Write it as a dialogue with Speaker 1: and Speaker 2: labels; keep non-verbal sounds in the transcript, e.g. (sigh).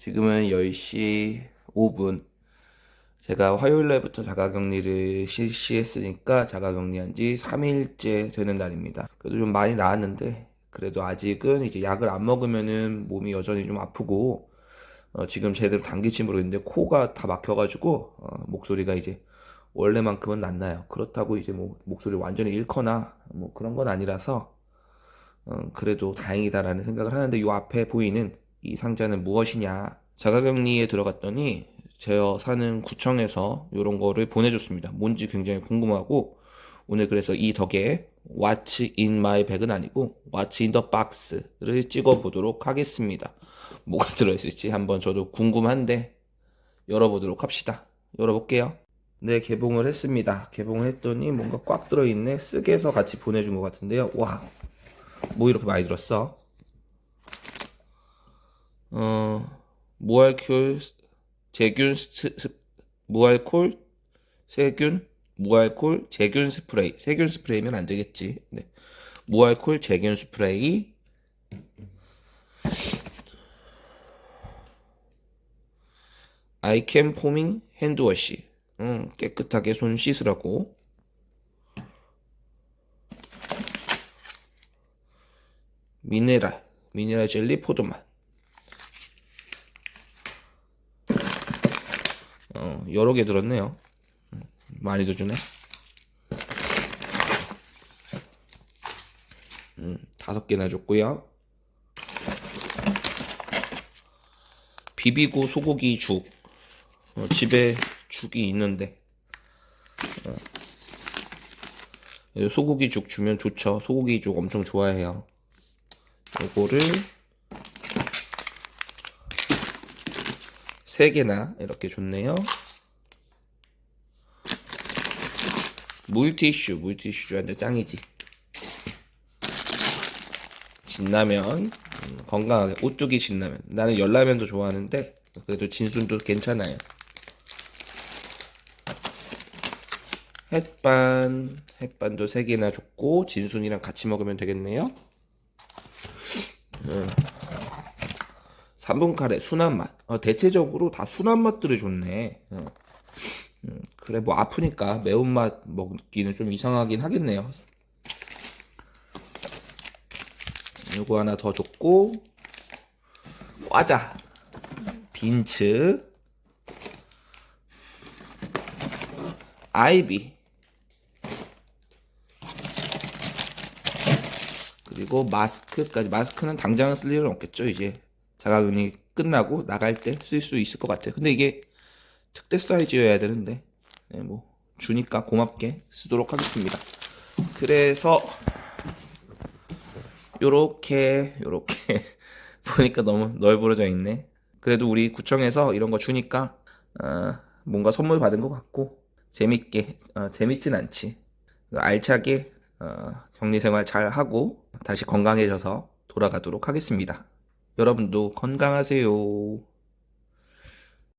Speaker 1: 지금은 10시 5분. 제가 화요일 날부터 자가격리를 실시했으니까 자가격리한 지 3일째 되는 날입니다. 그래도 좀 많이 나았는데, 그래도 아직은 이제 약을 안 먹으면은 몸이 여전히 좀 아프고, 어, 지금 제대로 단기침으로 있는데 코가 다 막혀가지고, 어, 목소리가 이제 원래만큼은 안 나요. 그렇다고 이제 뭐 목소리 완전히 잃거나 뭐 그런 건 아니라서, 어, 그래도 다행이다라는 생각을 하는데 이 앞에 보이는 이 상자는 무엇이냐? 자가격리에 들어갔더니 제어 사는 구청에서 이런 거를 보내줬습니다. 뭔지 굉장히 궁금하고 오늘 그래서 이 덕에 What's in my bag은 아니고 What's in the box를 찍어보도록 하겠습니다. 뭐가 (laughs) 들어있을지 한번 저도 궁금한데 열어보도록 합시다. 열어볼게요. 네 개봉을 했습니다. 개봉을 했더니 뭔가 꽉 들어있네. 쓰게서 같이 보내준 것 같은데요. 와 뭐 이렇게 많이 들었어? 어, 무알콜, 제균, 스, 스- 무알콜, 세균, 무알콜, 제균 스프레이. 세균 스프레이면 안 되겠지. 네. 무알콜, 제균 스프레이. 아이캠 포밍 핸드워시. 음, 깨끗하게 손 씻으라고. 미네랄, 미네랄 젤리 포도맛. 어, 여러 개 들었네요. 음, 많이도 주네. 음, 다섯 개나 줬고요. 비비고 소고기 죽. 어, 집에 죽이 있는데. 어, 소고기 죽 주면 좋죠. 소고기 죽 엄청 좋아해요. 요거를 세 개나 이렇게 줬네요. 물티슈, 물티슈 줘야돼 짱이지. 진라면, 음, 건강하게 오뚜기 진라면. 나는 열라면도 좋아하는데 그래도 진순도 괜찮아요. 햇반, 햇반도 세 개나 줬고 진순이랑 같이 먹으면 되겠네요. 3분 카레 순한 맛. 어, 대체적으로 다 순한 맛들을 줬네. 어. 음, 그래 뭐 아프니까 매운맛 먹기는 좀 이상하긴 하겠네요. 요거 하나 더 줬고 과자 빈츠 아이비 그리고 마스크까지. 마스크는 당장은 쓸 일은 없겠죠 이제. 자가격리 끝나고 나갈 때 쓸 수 있을 것 같아요. 근데 이게 특대 사이즈여야 되는데 네, 뭐 주니까 고맙게 쓰도록 하겠습니다 그래서 요렇게 요렇게 (laughs) 보니까 너무 널브러져 있네 그래도 우리 구청에서 이런 거 주니까 어, 뭔가 선물 받은 것 같고 재밌게 어, 재밌진 않지 알차게 어, 격리 생활 잘 하고 다시 건강해져서 돌아가도록 하겠습니다. 여러분도 건강하세요.